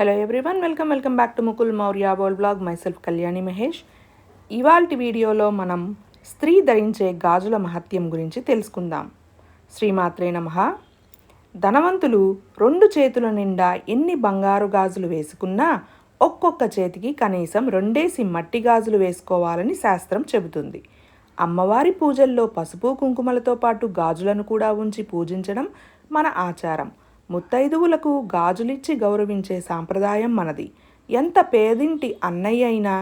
Hello everyone welcome welcome back to Mukul Maurya world blog myself Kalyani Mahesh ఇవాల్టి వీడియోలో మనం స్త్రీ ధరించే గాజుల మహత్యం గురించి తెలుసుకుందాం. శ్రీమాత్రే నమ. ధనవంతులు రెండు చేతుల నిండా ఎన్ని బంగారు గాజులు వేసుకున్నా ఒక్కొక్క చేతికి కనీసం రెండేసి మట్టి గాజులు వేసుకోవాలని శాస్త్రం చెబుతుంది. అమ్మవారి పూజల్లో పసుపు కుంకుమలతో పాటు గాజులను కూడా ఉంచి పూజించడం మన ఆచారం. ముత్తైదువులకు గాజులిచ్చి గౌరవించే సాంప్రదాయం మనది. ఎంత పేదింటి అన్నయ్య అయినా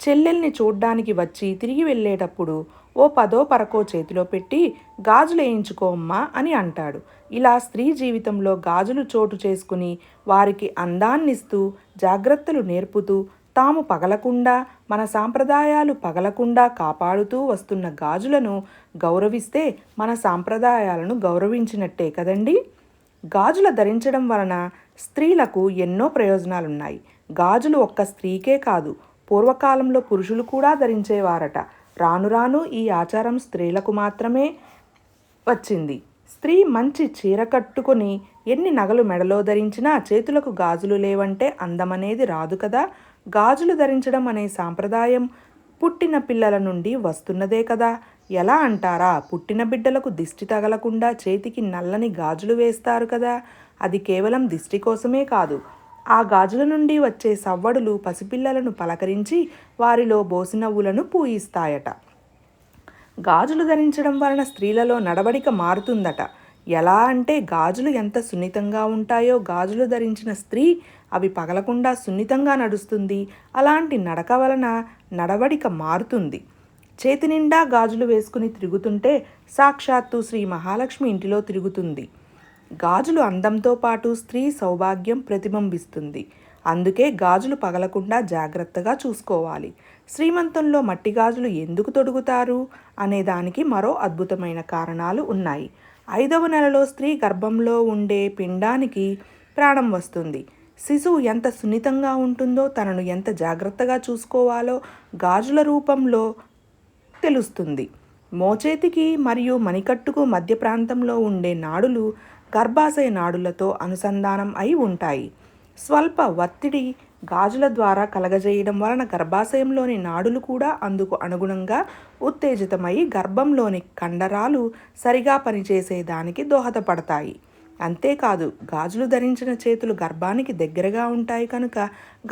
చెల్లెల్ని చూడ్డానికి వచ్చి తిరిగి వెళ్ళేటప్పుడు ఓ పదో పరకో చేతిలో పెట్టి గాజులు వేయించుకోమ్మా అని అంటాడు. ఇలా స్త్రీ జీవితంలో గాజులు చోటు చేసుకుని వారికి అందాన్నిస్తూ జాగ్రత్తలు నేర్పుతూ తాము పగలకుండా మన సాంప్రదాయాలు పగలకుండా కాపాడుతూ వస్తున్న గాజులను గౌరవిస్తే మన సాంప్రదాయాలను గౌరవించినట్టే కదండీ? గాజుల ధరించడం వలన స్త్రీలకు ఎన్నో ప్రయోజనాలున్నాయి. గాజులు ఒక్క స్త్రీకే కాదు పూర్వకాలంలో పురుషులు కూడా ధరించేవారట. రాను రాను ఈ ఆచారం స్త్రీలకు మాత్రమే వచ్చింది. స్త్రీ మంచి చీర కట్టుకొని ఎన్ని నగలు మెడలో ధరించినా చేతులకు గాజులు లేవంటే అందమనేది రాదు కదా. గాజులు ధరించడం అనే సాంప్రదాయం పుట్టిన పిల్లల నుండి వస్తున్నదే కదా. ఎలా అంటారా? పుట్టిన బిడ్డలకు దిష్టి తగలకుండా చేతికి నల్లని గాజులు వేస్తారు కదా. అది కేవలం దిష్టి కోసమే కాదు. ఆ గాజుల నుండి వచ్చే సవ్వడులు పసిపిల్లలను పలకరించి వారిలో బోసినవ్వులను పూయిస్తాయట. గాజులు ధరించడం వలన స్త్రీలలో నడవడిక మారుతుందట. ఎలా అంటే గాజులు ఎంత సున్నితంగా ఉంటాయో గాజులు ధరించిన స్త్రీ అవి పగలకుండా సున్నితంగా నడుస్తుంది. అలాంటి నడక వలన నడవడిక మారుతుంది. చేతి నిండా గాజులు వేసుకుని తిరుగుతుంటే సాక్షాత్తు శ్రీ మహాలక్ష్మి ఇంటిలో తిరుగుతుంది. గాజులు అందంతో పాటు స్త్రీ సౌభాగ్యం ప్రతిబింబిస్తుంది. అందుకే గాజులు పగలకుండా జాగ్రత్తగా చూసుకోవాలి. శ్రీమంతంలో మట్టి గాజులు ఎందుకు తొడుగుతారు? అనే దానికి మరో అద్భుతమైన కారణాలు ఉన్నాయి. ఐదవ నెలలో స్త్రీ గర్భంలో ఉండే పిండానికి ప్రాణం వస్తుంది. శిశువు ఎంత సున్నితంగా ఉంటుందో తనను ఎంత జాగ్రత్తగా చూసుకోవాలో గాజుల రూపంలో తెలుస్తుంది. మోచేతికి మరియు మణికట్టుకు మధ్య ప్రాంతంలో ఉండే నాడులు గర్భాశయ నాడులతో అనుసంధానం అయి ఉంటాయి. స్వల్ప ఒత్తిడి గాజుల ద్వారా కలగజేయడం వలన గర్భాశయంలోని నాడులు కూడా అందుకు అనుగుణంగా ఉత్తేజితమై గర్భంలోని కండరాలు సరిగా పనిచేసేదానికి దోహదపడతాయి. అంతేకాదు గాజులు ధరించిన చేతులు గర్భానికి దగ్గరగా ఉంటాయి కనుక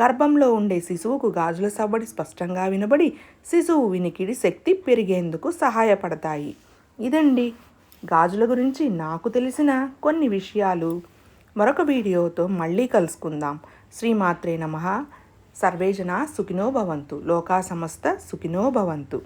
గర్భంలో ఉండే శిశువుకు గాజుల సవ్వడి స్పష్టంగా వినబడి శిశువు వినికిడి శక్తి పెరిగేందుకు సహాయపడతాయి. ఇదండి గాజుల గురించి నాకు తెలిసిన కొన్ని విషయాలు. మరొక వీడియోతో మళ్ళీ కలుసుకుందాం. శ్రీమాత్రే నమ. సర్వేజన సుఖినో భవంతు. లోకా సమస్త సుఖినో భవంతు.